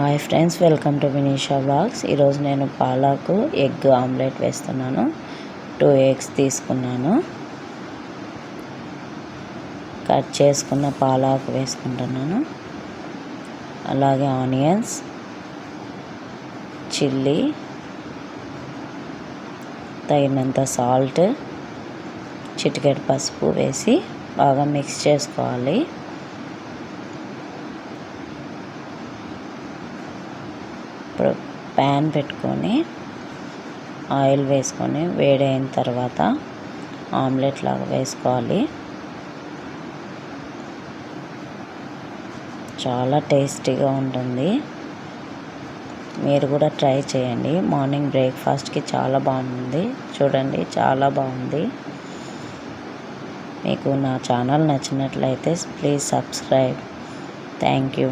Hi friends welcome to Vinisha vlogs ఈరోజు నేను పాలాకు ఎగ్ ఆమ్లెట్ వేస్తున్నాను. టూ ఎగ్స్ తీసుకున్నాను. కట్ చేసుకున్న పాలాకు వేసుకుంటున్నాను. అలాగే ఆనియన్స్ చిల్లీ తగినంత సాల్ట్ చిటికెడు పసుపు వేసి బాగా మిక్స్ చేసుకోవాలి. ఇప్పుడు ప్యాన్ పెట్టుకొని ఆయిల్ వేసుకొని వేడైన తర్వాత ఆమ్లెట్ లాగా వేసుకోవాలి. చాలా టేస్టీగా ఉంటుంది. మీరు కూడా ట్రై చేయండి. మార్నింగ్ బ్రేక్ఫాస్ట్కి చాలా బాగుంది. చూడండి చాలా బాగుంది. మీకు నా ఛానల్ నచ్చినట్లయితే ప్లీజ్ సబ్స్క్రైబ్. Thank you.